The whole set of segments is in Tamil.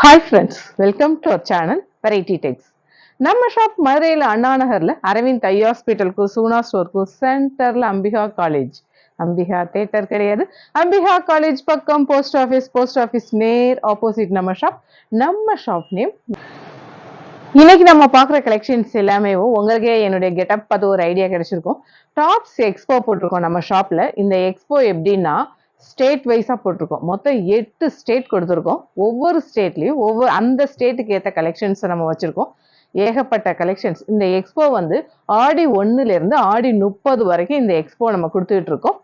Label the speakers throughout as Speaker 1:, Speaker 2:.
Speaker 1: Hi friends welcome to our channel variety techs நம்ம ஷாப் மதுரையில் அண்ணாநகர்ல அரவிந்த் ஐ ஹாஸ்பிட்டலுக்கும் சூனா ஸ்டோருக்கும் சென்டர்ல அம்பிகா காலேஜ் அம்பிகா தேட்டர் கிடையாது. அம்பிகா காலேஜ் பக்கம் போஸ்ட் ஆஃபீஸ் போஸ்ட் ஆஃபீஸ் நேர் ஆப்போசிட் நம்ம ஷாப் நம்ம ஷாப் நேம் இன்னைக்கு நம்ம பார்க்குற கலெக்ஷன்ஸ் எல்லாமே உங்களுக்கே என்னுடைய கெட்டப் பார்த்து ஒரு ஐடியா கிடைச்சிருக்கும். டாப்ஸ் எக்ஸ்போ போட்டிருக்கோம் நம்ம ஷாப்ல இந்த எக்ஸ்போ எப்படின்னா ஸ்டேட் வைஸாக போட்டிருக்கோம். மொத்தம் எட்டு ஸ்டேட் கொடுத்துருக்கோம். ஒவ்வொரு ஸ்டேட்லேயும் ஒவ்வொரு அந்த ஸ்டேட்டுக்கு ஏற்ற கலெக்ஷன்ஸை நம்ம வச்சுருக்கோம். ஏகப்பட்ட கலெக்ஷன்ஸ் இந்த எக்ஸ்போ வந்து ஆடி ஒன்றுலேருந்து ஆடி முப்பது வரைக்கும் இந்த எக்ஸ்போ நம்ம கொடுத்துட்டு இருக்கோம்.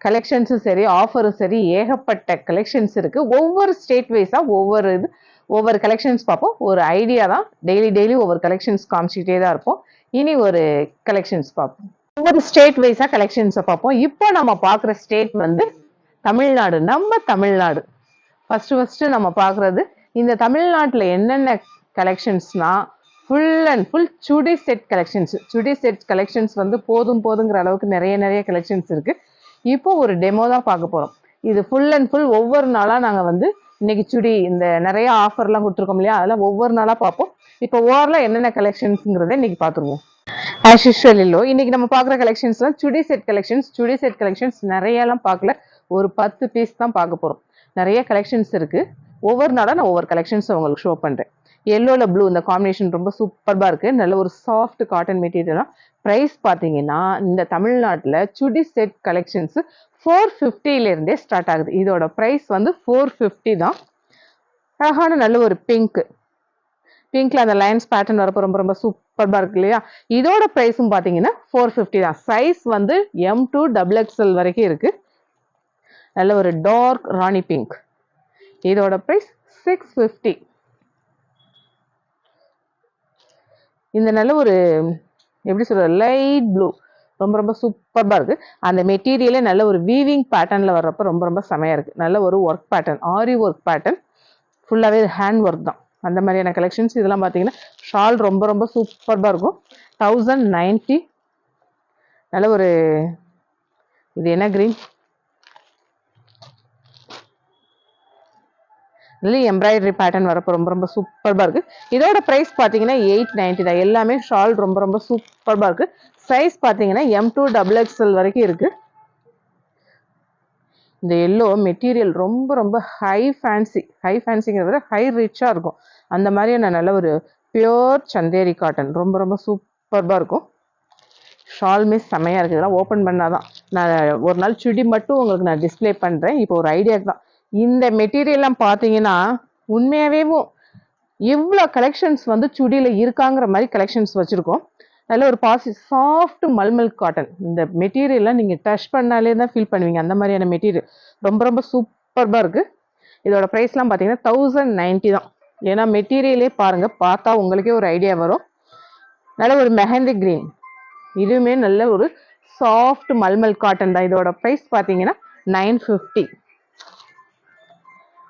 Speaker 1: கலெக்ஷன்ஸும் சரி ஆஃபரும் சரி ஏகப்பட்ட கலெக்ஷன்ஸ் இருக்குது ஒவ்வொரு ஸ்டேட் வைஸாக ஒவ்வொரு இது ஒவ்வொரு கலெக்ஷன்ஸ் பார்ப்போம். ஒரு ஐடியா தான். டெய்லி டெய்லி ஒவ்வொரு கலெக்ஷன்ஸ் காமிச்சிக்கிட்டே தான் இருப்போம். இனி ஒரு கலெக்ஷன்ஸ் பார்ப்போம். ஒவ்வொரு ஸ்டேட் வைஸாக கலெக்ஷன்ஸை பார்ப்போம். இப்போ நம்ம பார்க்குற ஸ்டேட் வந்து தமிழ்நாடு நம்ம தமிழ்நாடு. ஃபர்ஸ்ட் ஃபர்ஸ்ட் நம்ம பார்க்குறது இந்த தமிழ்நாட்டில் என்னென்ன கலெக்ஷன்ஸ்னா full and full chudi set collections chudi set collections வந்து போதும் போதுங்கிற அளவுக்கு நிறைய நிறைய கலெக்ஷன்ஸ் இருக்குது இப்போ ஒரு டெமோ தான் பார்க்க போகிறோம் இது ஃபுல் அண்ட் ஃபுல் ஒவ்வொரு நாளாக நாங்கள் வந்து இன்னைக்கு சுடி இந்த நிறைய ஆஃபர்லாம் கொடுத்துருக்கோம் இல்லையா? அதெல்லாம் ஒவ்வொரு நாளாக பார்ப்போம். இப்போ ஓவரில் என்னென்ன கலெக்ஷன்ஸுங்கிறத இன்னைக்கு பார்த்துருவோம். ஆஸ் யூஷுவல் இல்லோ இன்னைக்கு நம்ம பார்க்குற கலெக்ஷன்ஸ்லாம் chudi set collections chudi set collections நிறையலாம் பார்க்கல. ஒரு பத்து பீஸ் தான் பார்க்க போகிறோம் நிறைய கலெக்ஷன்ஸ் இருக்குது ஒவ்வொரு நாளாக நான் ஒவ்வொரு கலெக்ஷன்ஸும் உங்களுக்கு ஷோ பண்ணுறேன் எல்லோவில் ப்ளூ இந்த காம்பினேஷன் ரொம்ப சூப்பர்பாக இருக்கு. நல்ல ஒரு சாஃப்ட் காட்டன் மெட்டீரியலாக ப்ரைஸ் பார்த்தீங்கன்னா இந்த தமிழ்நாட்டில் சுடி செட் கலெக்ஷன்ஸ் ஃபோர் ஃபிஃப்டிலேருந்தே ஸ்டார்ட் ஆகுது. இதோட ப்ரைஸ் வந்து ஃபோர் ஃபிஃப்டி தான். அழகான நல்ல ஒரு பிங்க்கு பிங்க்ல அந்த லைன்ஸ் பேட்டர்ன் வரப்போ ரொம்ப ரொம்ப சூப்பர்பாக இருக்கு இல்லையா? இதோட ப்ரைஸும் பார்த்தீங்கன்னா ஃபோர் ஃபிஃப்டி தான். சைஸ் வந்து எம் டூ டபுள் எக்ஸ்எல் வரைக்கும் இருக்கு. நல்ல ஒரு டார்க் ராணி பிங்க் இதோட ப்ரைஸ் சிக்ஸ் ஃபிஃப்டி இந்த நல்ல ஒரு எப்படி சொல்கிறது லைட் ப்ளூ ரொம்ப ரொம்ப சூப்பராக இருக்குது அந்த மெட்டீரியலே நல்ல ஒரு வீவிங் பேட்டர்னில் வர்றப்ப ரொம்ப ரொம்ப செமையாக இருக்குது நல்ல ஒரு work pattern aari work pattern ஃபுல்லாகவே ஹேண்ட் ஒர்க் தான். அந்த மாதிரியான கலெக்ஷன்ஸ் இதெல்லாம் பார்த்தீங்கன்னா ஷால் ரொம்ப ரொம்ப சூப்பராக இருக்கும். தௌசண்ட் நைன்ட்டி நல்ல ஒரு இது என்ன க்ரீன் நல்ல எம்ப்ராய்டரி பேட்டர்ன் வரப்போ ரொம்ப ரொம்ப சூப்பராக இருக்குது இதோட ப்ரைஸ் பார்த்தீங்கன்னா எயிட் நைன்டி தான். எல்லாமே ஷால் ரொம்ப ரொம்ப சூப்பராக இருக்குது சைஸ் பார்த்தீங்கன்னா எம் டூ டபுள் எக்ஸ்எல் வரைக்கும் இருக்குது இந்த எல்லோ மெட்டீரியல் ரொம்ப ரொம்ப ஹை ஃபேன்சி ஹை ஃபேன்சிங்கிறத விட ஹை ரிச்சாக இருக்கும். அந்த மாதிரியான நல்ல ஒரு பியோர் சந்தேரி காட்டன் ரொம்ப ரொம்ப சூப்பராக இருக்கும். ஷால்மே செமையாக இருக்குது இதெல்லாம் ஓப்பன் பண்ணாதான். நான் ஒரு நாள் சுடி மட்டும் உங்களுக்கு நான் டிஸ்ப்ளே பண்ணுறேன் இப்போ ஒரு ஐடியாக்கு தான். இந்த மெட்டீரியல்லாம் பார்த்தீங்கன்னா உண்மையாகவே எவ்வளோ கலெக்ஷன்ஸ் வந்து சுடியில் இருக்காங்கிற மாதிரி கலெக்ஷன்ஸ் வச்சுருக்கோம். நல்ல ஒரு பாசி சாஃப்ட் மல்மல் காட்டன் இந்த மெட்டீரியல்லாம் நீங்கள் டச் பண்ணாலே தான் ஃபீல் பண்ணுவீங்க. அந்த மாதிரியான மெட்டீரியல் ரொம்ப ரொம்ப சூப்பர்பாக இருக்குது இதோட ப்ரைஸ்லாம் பார்த்தீங்கன்னா தௌசண்ட் நைன்ட்டி தான். ஏன்னா மெட்டீரியலே பாருங்கள் பார்த்தா உங்களுக்கே ஒரு ஐடியா வரும். நல்ல ஒரு மெஹந்தி க்ரீன் இதுவுமே நல்ல ஒரு சாஃப்ட் மல்மல் காட்டன் தான். இதோட ப்ரைஸ் பார்த்தீங்கன்னா நைன் ஃபிஃப்டி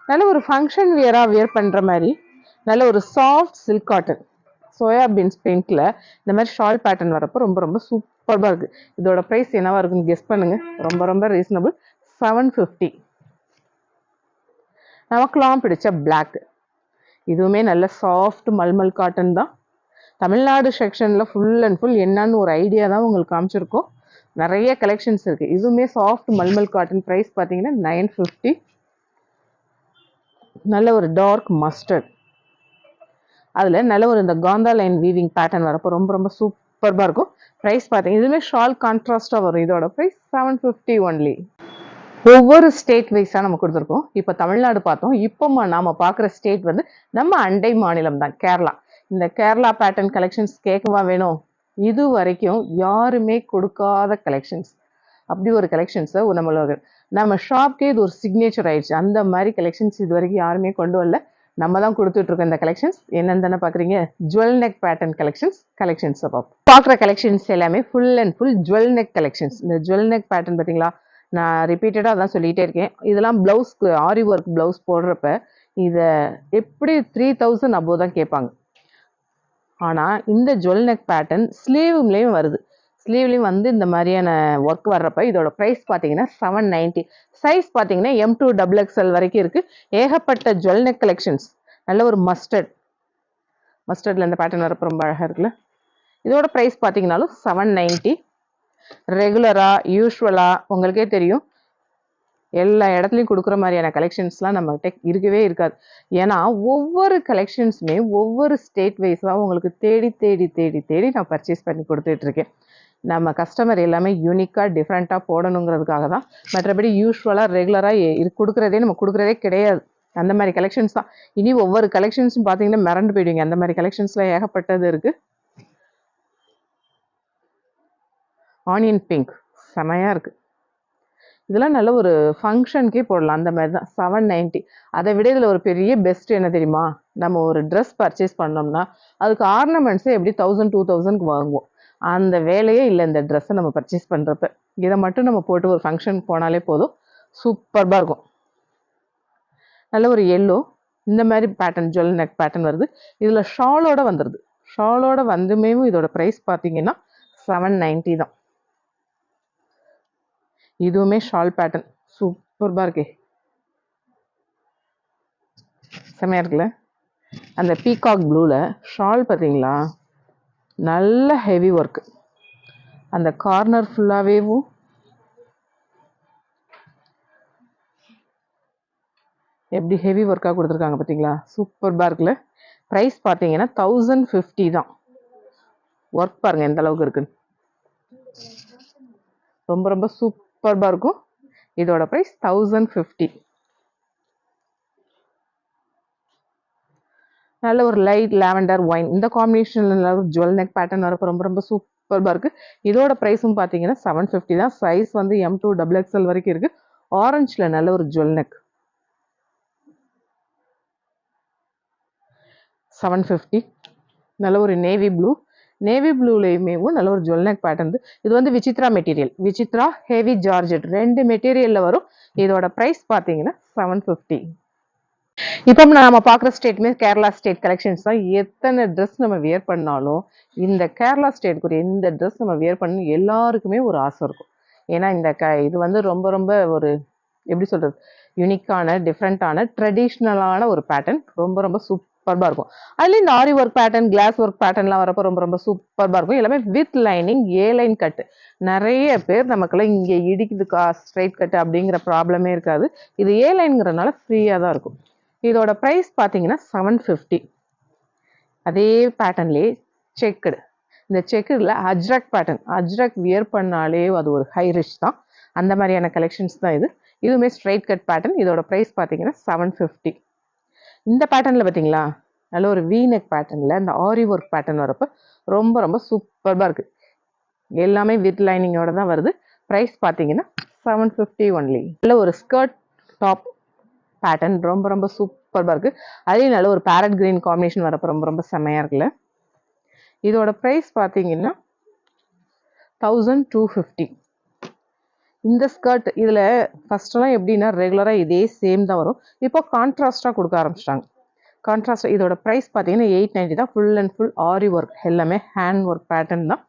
Speaker 1: நல்ல ஒரு ஃபங்க்ஷன் வியராக வியர் பண்ணுற மாதிரி நல்ல ஒரு soft silk cotton soya beans இந்த மாதிரி ஷால் பேட்டர்ன் வரப்போ ரொம்ப ரொம்ப சூப்பராக இருக்குது இதோட ப்ரைஸ் என்னவா இருக்குன்னு கெஸ் பண்ணுங்க. ரொம்ப ரொம்ப ரீசனபிள் செவன் ஃபிஃப்டி நமக்குலாம் பிடிச்ச பிளாக் இதுவுமே நல்ல சாஃப்ட் மல்மல் காட்டன் தான். தமிழ்நாடு செக்ஷனில் ஃபுல் அண்ட் ஃபுல் என்னன்னு ஒரு ஐடியா தான் உங்களுக்கு காமிச்சிருக்கோம். நிறைய கலெக்ஷன்ஸ் இருக்குது இதுவுமே சாஃப்ட் மல்மல் காட்டன் ப்ரைஸ் பார்த்தீங்கன்னா நைன் ஃபிஃப்டி நல்ல ஒரு டார்க் மஸ்டர்ட் அதில் நல்ல ஒரு இந்த காந்தா லைன் வீவிங் பேட்டர்ன் வரப்போ ரொம்ப ரொம்ப சூப்பராக இருக்கும். ப்ரைஸ் பார்த்தீங்க இதுவுமே ஷால் கான்ட்ராஸ்டாக வரும். இதோட ப்ரைஸ் செவன் ஃபிஃப்டி ஒன்லி ஒவ்வொரு ஸ்டேட் வைஸாக நம்ம கொடுத்துருக்கோம். இப்போ தமிழ்நாடு பார்த்தோம். இப்போ நாம் பார்க்குற ஸ்டேட் வந்து நம்ம அண்டை மாநிலம் தான் கேரளா. இந்த கேரளா பேட்டர்ன் கலெக்ஷன்ஸ் கேட்கவா வேணும்? இது வரைக்கும் யாருமே கொடுக்காத கலெக்ஷன்ஸ் அப்படி ஒரு கலெக்ஷன்ஸை நம்மளோட நம்ம ஷாப்க்கே இது ஒரு சிக்னேச்சர் ஆயிடுச்சு. அந்த மாதிரி கலெக்ஷன்ஸ் இது வரைக்கும் யாருமே கொண்டு வரல. நம்ம தான் கொடுத்துட்ருக்கோம் இந்த கலெக்ஷன்ஸ் என்னென்னு தானே பார்க்குறீங்க jewel neck pattern collections collections பார்ப்போம் பார்க்குற கலெக்ஷன்ஸ் எல்லாமே full and full jewel neck collections இந்த ஜுவல் நெக் பேட்டர்ன் பார்த்தீங்களா நான் ரிப்பீட்டடாக அதான் சொல்லிகிட்டே இருக்கேன். இதெல்லாம் ப்ளவுஸ்க்கு ஆரி ஒர்க் ப்ளவுஸ் போடுறப்ப இதை எப்படி த்ரீ தௌசண்ட் அபோவ் தான் கேட்பாங்க. ஆனால் இந்த ஜுவல் நெக் பேட்டர்ன் ஸ்லீவ்லேயும் வருது. ஸ்லீவ்லேயும் வந்து இந்த மாதிரியான ஒர்க் வர்றப்ப இதோட ப்ரைஸ் பார்த்தீங்கன்னா செவன் நைன்ட்டி சைஸ் பார்த்தீங்கன்னா எம் டூ டபுள் எக்ஸ்எல் வரைக்கும் இருக்குது ஏகப்பட்ட ஜுவல் நெக் கலெக்ஷன்ஸ் நல்ல ஒரு மஸ்டர்ட் மஸ்டர்டில் இந்த பேட்டர்ன் வரப்போ ரொம்ப அழகாக இருக்குல்ல? இதோட ப்ரைஸ் பார்த்தீங்கன்னாலும் செவன் நைன்ட்டி ரெகுலராக யூஸ்வலாக உங்களுக்கே தெரியும். எல்லா இடத்துலையும் கொடுக்குற மாதிரியான கலெக்ஷன்ஸ்லாம் நம்மகிட்ட இருக்கவே இருக்காது. ஏன்னா ஒவ்வொரு கலெக்ஷன்ஸுமே ஒவ்வொரு ஸ்டேட் வைஸாக உங்களுக்கு தேடி தேடி தேடி தேடி நான் பர்ச்சேஸ் பண்ணி கொடுத்துட்ருக்கேன் நம்ம கஸ்டமர் எல்லாமே யூனிக்காக டிஃப்ரெண்ட்டாக போடணுங்கிறதுக்காக தான் மற்றபடி யூஸ்வலாக ரெகுலராக இது கொடுக்குறதே நம்ம கொடுக்குறதே கிடையாது. அந்த மாதிரி கலெக்ஷன்ஸ் தான். இனி ஒவ்வொரு கலெக்ஷன்ஸும் பார்த்தீங்கன்னா மிரண்டு போயிடுவீங்க. அந்த மாதிரி கலெக்ஷன்ஸில் ஏகப்பட்டது இருக்குது ஆனியன் பிங்க் செமையாக இருக்குது இதெல்லாம் நல்ல ஒரு ஃபங்க்ஷனுக்கே போடலாம். அந்த மாதிரி தான். செவன் நைன்ட்டி அதை விட இதில் ஒரு பெரிய பெஸ்ட் என்ன தெரியுமா? நம்ம ஒரு ட்ரெஸ் பர்ச்சேஸ் பண்ணோம்னா அதுக்கு ஆர்னமெண்ட்ஸே எப்படி தௌசண்ட் டூ தௌசண்ட்க்கு வாங்குவோம். அந்த வேலையே இல்லை இந்த ட்ரெஸ்ஸை நம்ம பர்ச்சேஸ் பண்ணுறப்ப இதை மட்டும் நம்ம போட்டு ஒரு ஃபங்க்ஷன் போனாலே போதும். சூப்பர்பாக இருக்கும். நல்ல ஒரு எல்லோ இந்த மாதிரி பேட்டர்ன் ஜுவல் நெக் பேட்டர்ன் வருது. இதில் ஷாலோட வந்துடுது ஷாலோட வந்துமே இதோட ப்ரைஸ் பார்த்தீங்கன்னா செவன் நைன்ட்டி தான். இதுவுமே ஷால் பேட்டர்ன் சூப்பர்பாக இருக்கே. செம்மையாக இருக்குல்ல? அந்த பீகாக் ப்ளூவில் ஷால் பார்த்தீங்களா? நல்ல ஹெவி ஒர்க்கு அந்த கார்னர் ஃபுல்லாகவேவும் எப்படி ஹெவி ஒர்க்காக கொடுத்துருக்காங்க பார்த்தீங்களா? சூப்பர்பாக இருக்குல்ல ப்ரைஸ் பார்த்தீங்கன்னா தௌசண்ட் ஃபிஃப்டி தான். ஒர்க் பாருங்கள் எந்த அளவுக்கு இருக்குன்னு. ரொம்ப ரொம்ப சூப்பர்பாக இருக்கும் இதோட ப்ரைஸ் தௌசண்ட் ஃபிஃப்டி நல்ல ஒரு லைட் லாவெண்டர் ஒயின் இந்த காம்பினேஷனில் நல்ல ஒரு ஜுவல் நெக் பேட்டர்ன் வரப்போ ரொம்ப ரொம்ப சூப்பர்பாக இருக்குது இதோட ப்ரைஸும் பார்த்தீங்கன்னா செவன் ஃபிஃப்டி தான். சைஸ் வந்து எம் டூ டபுள் எக்ஸ்எல் வரைக்கும் இருக்குது ஆரஞ்சில் நல்ல ஒரு ஜுவல் நெக் செவன் ஃபிஃப்டி நல்ல ஒரு நேவி ப்ளூ நேவி ப்ளூலேயுமேவும் நல்ல ஒரு ஜுவல் நெக் பேட்டர்ன் இது வந்து Vichitra material Vichitra heavy georgette ரெண்டு மெட்டீரியலில் வரும். இதோட ப்ரைஸ் பார்த்தீங்கன்னா செவன் ஃபிஃப்டி இப்போ நம்ம பார்க்குற ஸ்டேட்மே கேரளா ஸ்டேட் கலெக்ஷன்ஸ் தான். எத்தனை ட்ரெஸ் நம்ம வியர் பண்ணாலும் இந்த கேரளா ஸ்டேட்டுக்குரிய இந்த ட்ரெஸ் நம்ம வியர் பண்ணணும் எல்லாருக்குமே ஒரு ஆசை இருக்கும். ஏன்னா இந்த க இது வந்து ரொம்ப ரொம்ப ஒரு எப்படி சொல்கிறது யூனிக்கான டிஃப்ரெண்ட்டான ட்ரெடிஷ்னலான ஒரு பேட்டர்ன் ரொம்ப ரொம்ப சூப்பர்பாக இருக்கும். அதுலேயும் இந்த aari work pattern glass work பேட்டர்ன்லாம் வரப்போ ரொம்ப ரொம்ப சூப்பர்பாக இருக்கும். எல்லாமே with lining A line cut நிறைய பேர் நமக்குலாம் இங்கே இடிக்குதுக்கா ஸ்ட்ரைட் கட்டு அப்படிங்கிற ப்ராப்ளமே இருக்காது. இது ஏ லைனுங்கிறனால ஃப்ரீயாக தான் இருக்கும். இதோட ப்ரைஸ் பார்த்தீங்கன்னா செவன் ஃபிஃப்டி அதே பேட்டர்ன்லேயே செக்குடு இந்த செக்குடில் அஜ்ரக் பேட்டர்ன் அஜ்ரக் வியர் பண்ணாலே அது ஒரு ஹை ரிச் தான். அந்த மாதிரியான கலெக்ஷன்ஸ் தான் இது. இதுவுமே ஸ்ட்ரைட் கட் பேட்டர்ன் இதோட ப்ரைஸ் பார்த்தீங்கன்னா செவன் ஃபிஃப்டி இந்த பேட்டர்னில் பார்த்தீங்களா? நல்ல ஒரு வீநெக் பேட்டர்னில் இந்த ஆரி ஒர்க் பேட்டர்ன் வரப்போ ரொம்ப ரொம்ப சூப்பராக இருக்குது எல்லாமே வித் லைனிங்கோட தான் வருது. ப்ரைஸ் பார்த்தீங்கன்னா செவன் ஃபிஃப்டி ஒன்லி நல்ல ஒரு ஸ்கர்ட் டாப் பேட்டர்ன் ரொம்ப ரொம்ப சூப்பராக இருக்குது அதே நல்ல ஒரு பேரட் கிரீன் காம்பினேஷன் வரப்போ ரொம்ப ரொம்ப செம்மையாக இருக்குல்ல? இதோட ப்ரைஸ் பார்த்தீங்கன்னா தௌசண்ட் டூ ஃபிஃப்டி இந்த ஸ்கர்ட் இதில் ஃபஸ்ட்டெல்லாம் எப்படின்னா ரெகுலராக இதே சேம் தான் வரும். இப்போ கான்ட்ராஸ்ட்டாக கொடுக்க ஆரம்பிச்சிட்டாங்க. கான்ட்ராஸ்ட் இதோட ப்ரைஸ் பார்த்தீங்கன்னா எயிட் நைன்ட்டி தான். Full and full aari work எல்லாமே ஹேண்ட் ஒர்க் பேட்டர்ன் தான்.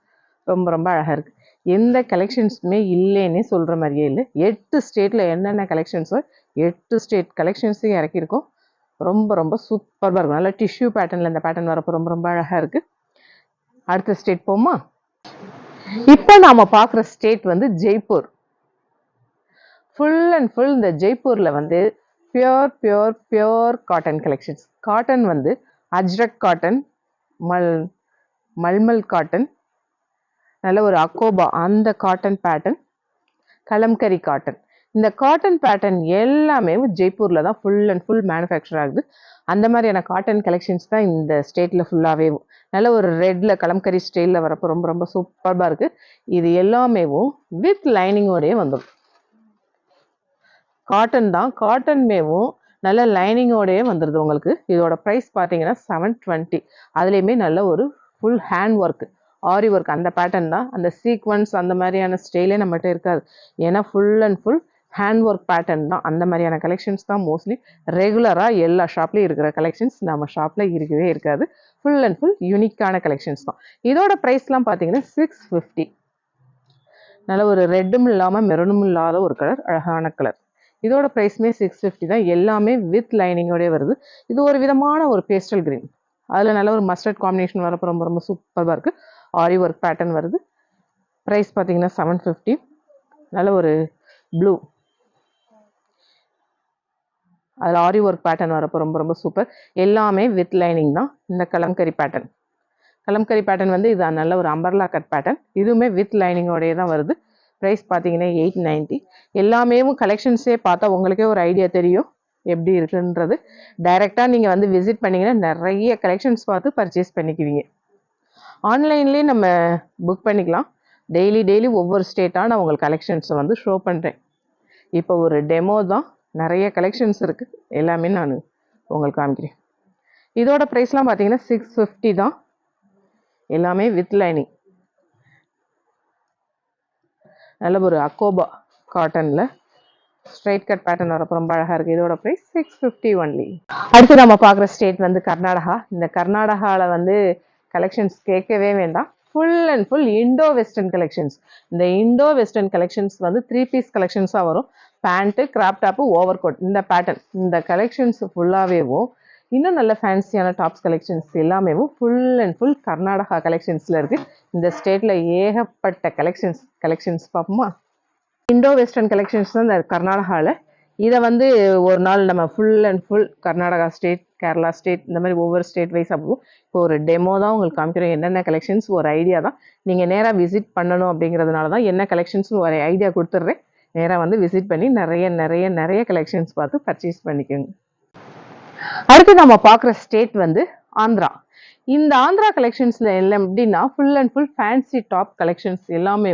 Speaker 1: ரொம்ப ரொம்ப அழகாக இருக்குது எந்த கலெக்ஷன்ஸுமே இல்லைன்னே சொல்கிற மாதிரியே இல்லை. எட்டு ஸ்டேட்டில் என்னென்ன கலெக்ஷன்ஸோ எட்டு ஸ்டேட் கலெக்ஷன்ஸையும் இறக்கியிருக்கோம். ரொம்ப ரொம்ப சூப்பராக இருக்கும். நல்லா டிஷ்யூ பேட்டர்னில் இந்த பேட்டர்ன் வரப்போ ரொம்ப ரொம்ப அழகாக இருக்குது அடுத்த ஸ்டேட் போமா இப்போ நாம் பார்க்குற ஸ்டேட் வந்து ஜெய்ப்பூர். ஃபுல் அண்ட் ஃபுல் இந்த ஜெய்ப்பூரில் வந்து pure pure pure cotton collections cotton வந்து அஜ்ரக் காட்டன் மல் மல்மல் காட்டன் நல்ல ஒரு அக்கோபா அந்த காட்டன் பேட்டர்ன் கலம்கரி காட்டன் இந்த காட்டன் பேட்டர்ன் எல்லாமே ஜெய்ப்பூரில் தான் ஃபுல் அண்ட் ஃபுல் மேனுஃபேக்சர் ஆகுது. அந்த மாதிரியான காட்டன் கலெக்ஷன்ஸ் தான் இந்த ஸ்டேட்டில் ஃபுல்லாகவே நல்ல ஒரு ரெட்டில் கலம்கரி ஸ்டைலில் வரப்போ ரொம்ப ரொம்ப சூப்பராக இருக்குது இது எல்லாமேவும் வித் லைனிங்கோடையே வந்துடும். காட்டன் தான் காட்டன் மேவும் நல்ல லைனிங்கோடையே வந்துடுது உங்களுக்கு. இதோட ப்ரைஸ் பார்த்தீங்கன்னா செவன் டுவெண்ட்டி அதுலேயுமே நல்ல ஒரு full hand work aari work அந்த பேட்டர்ன் தான். அந்த சீக்வன்ஸ் அந்த மாதிரியான ஸ்டைலே நம்மகிட்ட இருக்காது. ஏன்னா full and full hand work pattern தான். அந்த மாதிரியான கலெக்ஷன்ஸ் தான் மோஸ்ட்லி ரெகுலராக எல்லா ஷாப்லேயும் இருக்கிற கலெக்ஷன்ஸ் நம்ம ஷாப்பில் இருக்கவே இருக்காது. ஃபுல் அண்ட் ஃபுல் யூனிக்கான கலெக்ஷன்ஸ் தான். இதோட ப்ரைஸ்லாம் பார்த்தீங்கன்னா சிக்ஸ் ஃபிஃப்டி நல்ல ஒரு ரெட்டும் இல்லாமல் மெரூனும் இல்லாத ஒரு கலர் அழகான கலர் இதோட ப்ரைஸுமே சிக்ஸ் ஃபிஃப்டி தான். எல்லாமே வித் லைனிங்கோடய வருது. இது ஒரு விதமான ஒரு பேஸ்டல் கிரீன் அதில் நல்ல ஒரு மஸ்டர்ட் காம்பினேஷன் வரப்போ ரொம்ப ரொம்ப சூப்பராக இருக்குது ஆரி ஒர்க் பேட்டர்ன் வருது. ப்ரைஸ் பார்த்தீங்கன்னா செவன் ஃபிஃப்டி நல்ல ஒரு ப்ளூ அதில் ஆரி ஒர்க் பேட்டர்ன் வரப்போ ரொம்ப ரொம்ப சூப்பர் எல்லாமே வித் லைனிங் தான். இந்த கலம்கரி பேட்டர்ன் கலம்கரி பேட்டர்ன் வந்து இது நல்ல ஒரு அம்பர்லா கட் பேட்டர்ன் இதுவுமே வித் லைனிங்கோடைய தான் வருது. ப்ரைஸ் பார்த்தீங்கன்னா எயிட் நைன்ட்டி எல்லாமே கலெக்ஷன்ஸே பார்த்தா உங்களுக்கே ஒரு ஐடியா தெரியும் எப்படி இருக்குன்றது. டைரெக்டாக நீங்கள் வந்து விசிட் பண்ணிங்கன்னா நிறைய கலெக்ஷன்ஸ் பார்த்து பர்ச்சேஸ் பண்ணிக்குவீங்க. ஆன்லைன்லேயே நம்ம புக் பண்ணிக்கலாம். டெய்லி டெய்லி ஒவ்வொரு ஸ்டேட்டாக நான் உங்களுக்கு கலெக்ஷன்ஸை வந்து ஷோ பண்ணுறேன் இப்போ ஒரு டெமோ தான். நிறைய கலெக்ஷன்ஸ் இருக்குது எல்லாமே நான் உங்களுக்கு காமிக்கிறேன். இதோட ப்ரைஸ்லாம் பார்த்தீங்கன்னா சிக்ஸ் ஃபிஃப்டி தான். எல்லாமே வித் லைனிங் நல்ல ஒரு அக்கோபா காட்டனில் ஸ்ட்ரைட் கட் பேட்டர்ன் வரப்போ ரொம்ப அழகாக இருக்குது இதோட ப்ரைஸ் சிக்ஸ் ஃபிஃப்டி ஒன்லி அடுத்து நம்ம பார்க்குற ஸ்டேட் வந்து கர்நாடகா. இந்த கர்நாடகாவில் வந்து கலெக்ஷன்ஸ் கேட்கவே வேண்டாம். Full and full indo western collections இந்த இண்டோ வெஸ்டர்ன் கலெக்ஷன்ஸ் வந்து த்ரீ பீஸ் கலெக்ஷன்ஸாக வரும். Pant crop top over coat இந்த பேட்டர்ன் இந்த கலெக்ஷன்ஸ் ஃபுல்லாகவேவும் இன்னும் நல்ல ஃபேன்சியான டாப்ஸ் கலெக்ஷன்ஸ் எல்லாமே ஃபுல் அண்ட் ஃபுல் கர்நாடகா கலெக்ஷன்ஸில் இருக்குது இந்த ஸ்டேட்டில் ஏகப்பட்ட கலெக்ஷன்ஸ் கலெக்ஷன்ஸ் பார்ப்போமா? இண்டோ வெஸ்டர்ன் கலெக்ஷன்ஸ் தான் இந்த கர்நாடகாவில் இதை வந்து ஒரு நாள் நம்ம full and full Karnataka state Kerala state இந்த மாதிரி ஒவ்வொரு ஸ்டேட் வைஸ் அப்போ இப்போ ஒரு டெமோ தான் உங்களுக்கு காமிக்கிறோம் என்னென்ன கலெக்ஷன்ஸ் ஒரு ஐடியா தான். நீங்கள் நேராக விசிட் பண்ணணும் அப்படிங்கிறதுனால தான் என்ன கலெக்ஷன்ஸ்னு ஒரு ஐடியா கொடுத்துட்றேன். நேராக வந்து விசிட் பண்ணி நிறைய நிறைய நிறைய கலெக்ஷன்ஸ் பார்த்து பர்ச்சேஸ் பண்ணிக்கோங்க. அடுத்து நம்ம பார்க்குற ஸ்டேட் வந்து ஆந்திரா. இந்த ஆந்திரா கலெக்ஷன்ஸில் எல்லாம் எப்படின்னா full and full fancy top collections எல்லாமே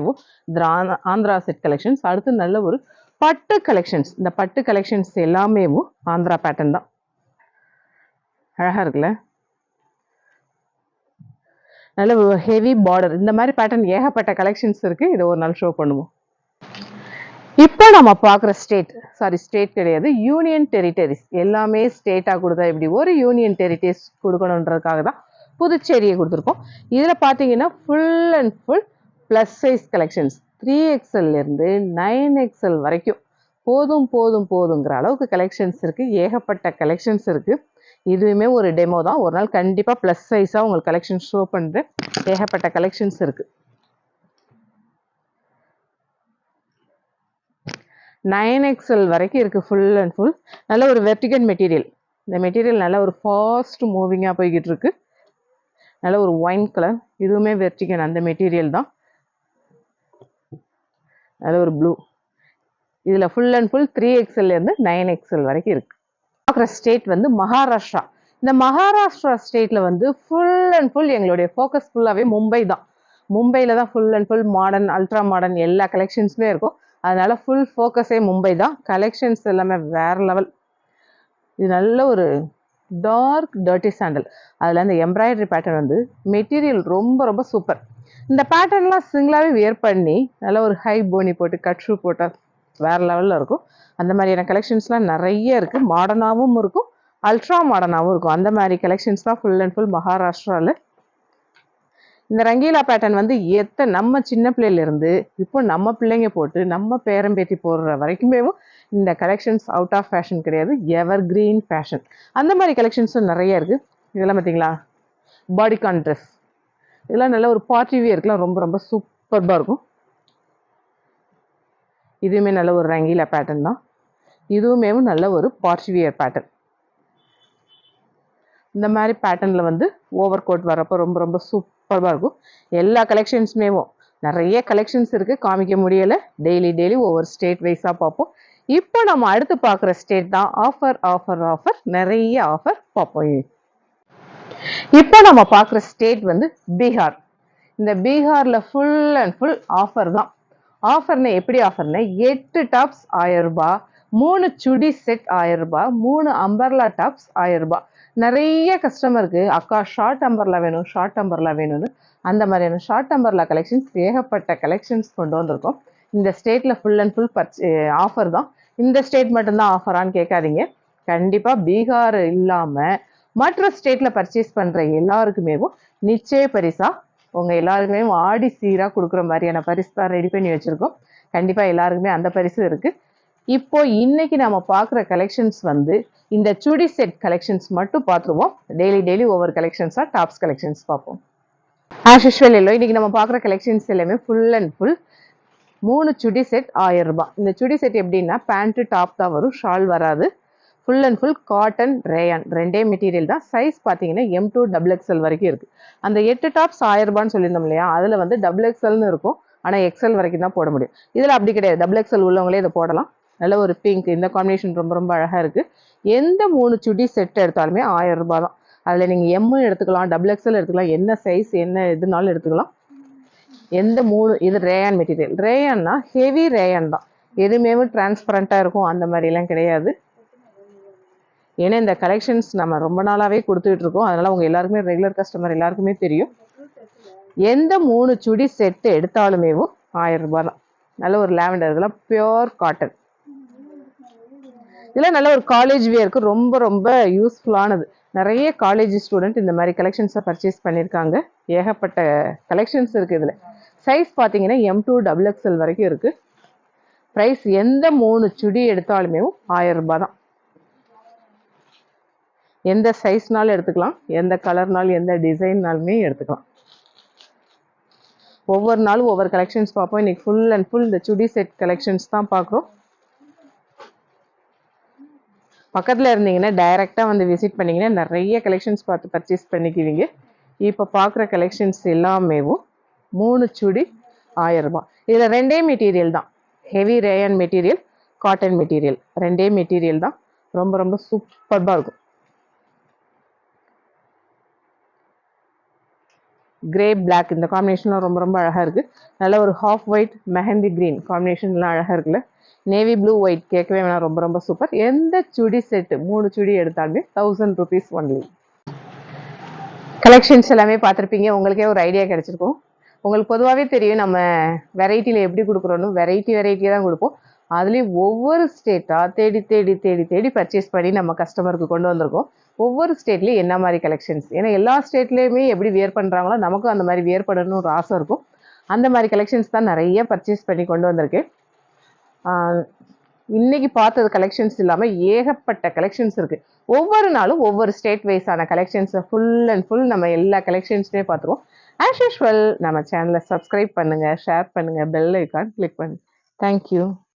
Speaker 1: திரா- ஆந்திரா செட் கலெக்ஷன்ஸ் அடுத்து நல்ல ஒரு பட்டு கலெக்ஷன்ஸ் இந்த பட்டு கலெக்ஷன்ஸ் எல்லாமே ஆந்திரா பேட்டர்ன் தான். அழகாக இருக்குல்ல? நல்ல ஹெவி பார்டர் இந்த மாதிரி பேட்டர்ன் ஏகப்பட்ட கலெக்ஷன்ஸ் இருக்குது இதை ஒரு நாள் ஷோ பண்ணுவோம். இப்போ நம்ம பார்க்குற ஸ்டேட் சாரி ஸ்டேட் கிடையாது யூனியன் டெரிட்டரிஸ் எல்லாமே ஸ்டேட்டாக கொடுத்தா எப்படி? ஒரு யூனியன் டெரிட்டரிஸ் கொடுக்கணுன்றதுக்காக தான் புதுச்சேரியை கொடுத்துருக்கோம். இதில் பார்த்தீங்கன்னா full and full plus size collections three எக்ஸ்எல்லேருந்து nine XL வரைக்கும் போதும் போதும் போதுங்கிற அளவுக்கு கலெக்ஷன்ஸ் இருக்குது ஏகப்பட்ட கலெக்ஷன்ஸ் இருக்குது இதுவுமே ஒரு டெமோ தான். ஒரு நாள் கண்டிப்பாக ப்ளஸ் சைஸாக உங்களுக்கு கலெக்ஷன் ஷோ பண்ணுறேன் ஏகப்பட்ட கலெக்ஷன்ஸ் இருக்குது நைன் எக்ஸ்எல் வரைக்கும் இருக்குது ஃபுல் அண்ட் ஃபுல் நல்ல ஒரு வெர்டிகன் மெட்டீரியல் இந்த மெட்டீரியல் நல்ல ஒரு ஃபாஸ்ட் மூவிங்காக போய்கிட்டு இருக்கு. நல்ல ஒரு ஒயின் கலர் இதுவுமே வெர்டிகன் அந்த மெட்டீரியல் தான். நல்ல ஒரு ப்ளூ இதில் ஃபுல் அண்ட் ஃபுல் த்ரீ எக்ஸ்எல்லேருந்து நைன் எக்ஸ்எல் வரைக்கும் இருக்குது பார்க்குற ஸ்டேட் வந்து மகாராஷ்டிரா. இந்த மகாராஷ்டிரா ஸ்டேட்டில் வந்து ஃபுல் அண்ட் ஃபுல் எங்களுடைய ஃபோக்கஸ் ஃபுல்லாகவே மும்பை தான். மும்பையில் தான் full and full modern ultra modern எல்லா கலெக்ஷன்ஸுமே இருக்கும். அதனால் ஃபுல் ஃபோக்கஸே மும்பை தான். கலெக்ஷன்ஸ் எல்லாமே வேற லெவல் இது நல்ல ஒரு டார்க் டர்ட்டி சாண்டல் அதில் அந்த எம்ப்ராய்டரி பேட்டர்ன் வந்து மெட்டீரியல் ரொம்ப ரொம்ப சூப்பர் இந்த பேட்டர்ன்லாம் சிங்கிளாகவே வியர் பண்ணி நல்ல ஒரு ஹை போனி போட்டு கட் ஷூ போட்டால் வேற லெவலில் இருக்கும். அந்த மாதிரியான கலெக்ஷன்ஸ்லாம் நிறைய இருக்குது மாடர்னாகவும் இருக்கும். அல்ட்ரா மாடர்னாகவும் இருக்கும். அந்த மாதிரி கலெக்ஷன்ஸ் தான் ஃபுல் அண்ட் ஃபுல் மகாராஷ்டிராவில் இந்த ரங்கீலா பேட்டர்ன் வந்து எத்த நம்ம சின்ன பிள்ளையிலேருந்து இப்போ நம்ம பிள்ளைங்க போட்டு நம்ம பேரம்பேத்தி போடுற வரைக்குமே இந்த கலெக்ஷன்ஸ் அவுட் ஆஃப் ஃபேஷன் கிடையாது எவர் கிரீன் ஃபேஷன் அந்த மாதிரி கலெக்ஷன்ஸும் நிறைய இருக்குது இதெல்லாம் பார்த்தீங்களா? பாடிகான் ட்ரெஸ் இதெல்லாம் நல்ல ஒரு பார்ட்டி வியர்க்கெலாம் ரொம்ப ரொம்ப சூப்பர்பாக இருக்கும். இதுவுமே நல்ல ஒரு ரங்கீலா பேட்டர்ன் தான். இதுவுமே நல்ல ஒரு பார்ட்டி வியர் பேட்டர்ன் இந்த மாதிரி பேட்டர்னில் வந்து ஓவர் கோட் வரப்போ ரொம்ப ரொம்ப சூப் இருக்கும். எல்லா கலெக்ஷன்ஸுமேவும் நிறைய கலெக்ஷன்ஸ் இருக்குது காமிக்க முடியலை. டெய்லி டெய்லி ஒவ்வொரு ஸ்டேட் வைஸாக பார்ப்போம். இப்போ நம்ம அடுத்து பார்க்குற ஸ்டேட் தான் ஆஃபர் ஆஃபர் ஆஃபர் நிறைய ஆஃபர் பார்ப்போம். இப்போ நம்ம பார்க்குற ஸ்டேட் வந்து பீகார். இந்த பீகாரில் ஃபுல் அண்ட் ஃபுல் ஆஃபர் தான். ஆஃபர்னு எப்படி ஆஃபர்னு எட்டு டாப்ஸ் ஆயிரம் ரூபாய் மூணு சுடி செட் ஆயிரம் ரூபாய் மூணு அம்பர்லா டாப்ஸ் ஆயிரம் ரூபாய். நிறைய கஸ்டமருக்கு அக்கா ஷார்ட் அம்பர்லா வேணும் ஷார்ட் அம்பர்லா வேணும்னு. அந்த மாதிரியான ஷார்ட் அம்பர்லா கலெக்ஷன்ஸ் ஏகப்பட்ட கலெக்ஷன்ஸ் கொண்டு வந்திருக்கோம். இந்த ஸ்டேட்டில் full and full birch offer தான். இந்த ஸ்டேட் மட்டும்தான் ஆஃபரான்னு கேட்காதீங்க. கண்டிப்பாக பீகார் இல்லாமல் மற்ற ஸ்டேட்டில் பர்ச்சேஸ் பண்ணுற எல்லாருக்குமே நிச்சய பரிசாக உங்கள் எல்லாருக்குமே ஆடி சீராக கொடுக்குற மாதிரியான பரிசு தான் ரெடி பண்ணி வச்சுருக்கோம். கண்டிப்பாக எல்லாருக்குமே அந்த பரிசு இருக்குது இப்போ இன்னைக்கு நாம பார்க்குற கலெக்ஷன்ஸ் வந்து இந்த சுடி செட் கலெக்ஷன்ஸ் மட்டும் பார்த்துருவோம் டெய்லி டெய்லி ஒவ்வொரு கலெக்ஷன்ஸாக டாப்ஸ் கலெக்ஷன்ஸ் பார்ப்போம் ஆஸ் யூஷுவல் இல்லை இன்னைக்கு நம்ம பார்க்குற கலெக்ஷன்ஸ் எல்லாமே ஃபுல் அண்ட் ஃபுல் மூணு சுடி செட் ஆயிரம் ரூபாய். இந்த சுடி செட் எப்படின்னா பேண்ட்டு டாப் தான் வரும் ஷால் வராது. Full and full cotton rayon ரெண்டே மெட்டீரியல் தான். சைஸ் பார்த்தீங்கன்னா எம் டூ டபுள் எக்ஸ்எல் வரைக்கும் இருக்குது அந்த எட்டு டாப்ஸ் ஆயிரரூபான்னு சொல்லியிருந்தோம் இல்லையா? அதில் வந்து டபுள் எக்ஸ்எல்னு இருக்கும். ஆனால் எக்ஸ்எல் வரைக்கும் தான் போட முடியும். இதில் அப்படி கிடையாது. டபுள் எக்ஸ்எல் உள்ளவங்களே இதை போடலாம். நல்ல ஒரு பிங்க் இந்த காம்பினேஷன் ரொம்ப ரொம்ப அழகாக இருக்குது எந்த மூணு சுடி செட் எடுத்தாலுமே ஆயிரம் ரூபாய் தான். அதில் நீங்கள் எம்மு எடுத்துக்கலாம் டபுள் எக்ஸல் எடுத்துக்கலாம் என்ன சைஸ் என்ன எதுனாலும் எடுத்துக்கலாம். எந்த மூணு இது ரேயான் மெட்டீரியல் ரேயான்னா ஹெவி ரேயான் தான். எதுவுமே டிரான்ஸ்பரண்ட்டாக இருக்கும் அந்த மாதிரிலாம் கிடையாது. ஏன்னா இந்த கலெக்ஷன்ஸ் நம்ம ரொம்ப நாளாகவே கொடுத்துட்டு இருக்கோம். அதனால் உங்கள் எல்லாருக்குமே ரெகுலர் கஸ்டமர் எல்லாருக்குமே தெரியும். எந்த மூணு சுடி செட்டு எடுத்தாலுமேவும் ஆயிரம் ரூபாய் தான். நல்ல ஒரு லேவண்டர் இதெல்லாம் பியோர் காட்டன் இதெல்லாம் நல்ல ஒரு காலேஜ் வியருக்கு ரொம்ப ரொம்ப யூஸ்ஃபுல்லானது நிறைய காலேஜ் ஸ்டூடெண்ட் இந்த மாதிரி கலெக்ஷன்ஸை பர்ச்சேஸ் பண்ணியிருக்காங்க. ஏகப்பட்ட கலெக்ஷன்ஸ் இருக்குது இதில். சைஸ் பார்த்தீங்கன்னா எம் டூ டபுள் எக்ஸ்எல் வரைக்கும் இருக்குது ப்ரைஸ் எந்த மூணு சுடி எடுத்தாலுமே ஆயிரம் ரூபாய் தான். எந்த சைஸ்னாலும் எடுத்துக்கலாம். எந்த கலர்னாலும் எந்த டிசைன்னாலுமே எடுத்துக்கலாம். ஒவ்வொரு நாளும் ஒவ்வொரு கலெக்ஷன்ஸ் பார்ப்போம். இன்னைக்கு ஃபுல் அண்ட் ஃபுல் இந்த சுடி செட் கலெக்ஷன்ஸ் தான் பார்க்குறோம். பக்கத்தில் இருந்தீங்கன்னா டைரெக்டாக வந்து விசிட் பண்ணிங்கன்னா நிறைய கலெக்ஷன்ஸ் பார்த்து பர்ச்சேஸ் பண்ணிக்குவீங்க. இப்போ பார்க்குற கலெக்ஷன்ஸ் எல்லாமேவும் மூணு சுடி ஆயிரரூபா இதில் ரெண்டே மெட்டீரியல் தான். Heavy rayon material cotton material ரெண்டே மெட்டீரியல் தான். ரொம்ப ரொம்ப சூப்பர்பாக இருக்கும். கிரே பிளாக் இந்த காம்பினேஷன்லாம் ரொம்ப ரொம்ப அழகாக இருக்குது நல்ல ஒரு ஹாஃப் ஒயிட் மெஹந்தி க்ரீன் காம்பினேஷன்லாம் அழகாக இருக்குல்ல. நேவி ப்ளூ ஒயிட் கேட்கவே வேணாம் ரொம்ப ரொம்ப சூப்பர் எந்த சுடி செட்டு மூணு சுடி எடுத்தாலுமே தௌசண்ட் ருபீஸ் ஒன்லி கலெக்ஷன்ஸ் எல்லாமே பார்த்துருப்பீங்க. உங்களுக்கே ஒரு ஐடியா கிடைச்சிருக்கும். உங்களுக்கு பொதுவாகவே தெரியும் நம்ம வெரைட்டியில் எப்படி கொடுக்குறோன்னு வெரைட்டி வெரைட்டி தான் கொடுப்போம். அதுலேயும் ஒவ்வொரு ஸ்டேட்டாக தேடி தேடி தேடி தேடி பர்ச்சேஸ் பண்ணி நம்ம கஸ்டமருக்கு கொண்டு வந்திருக்கோம். ஒவ்வொரு ஸ்டேட்லேயும் என்ன மாதிரி கலெக்ஷன்ஸ் ஏன்னா எல்லா ஸ்டேட்லேயுமே எப்படி வியர் பண்ணுறாங்களோ நமக்கும் அந்த மாதிரி வியர் பண்ணணும்னு ஒரு ஆசை இருக்கும். அந்த மாதிரி கலெக்ஷன்ஸ் தான் நிறைய பர்ச்சேஸ் பண்ணி கொண்டு வந்திருக்கேன் இன்றைக்கி பார்த்தது கலெக்ஷன்ஸ் இல்லாமல் ஏகப்பட்ட கலெக்ஷன்ஸ் இருக்குது ஒவ்வொரு நாளும் ஒவ்வொரு ஸ்டேட் வைஸான கலெக்ஷன்ஸை ஃபுல் அண்ட் ஃபுல் நம்ம எல்லா கலெக்ஷன்ஸுமே பார்த்துருவோம். ஆஸ் யூஷுவல் நம்ம சேனலை சப்ஸ்கிரைப் பண்ணுங்கள் ஷேர் பண்ணுங்கள் பெல் ஐக்கான் கிளிக் பண்ணுங்கள் தேங்க்யூ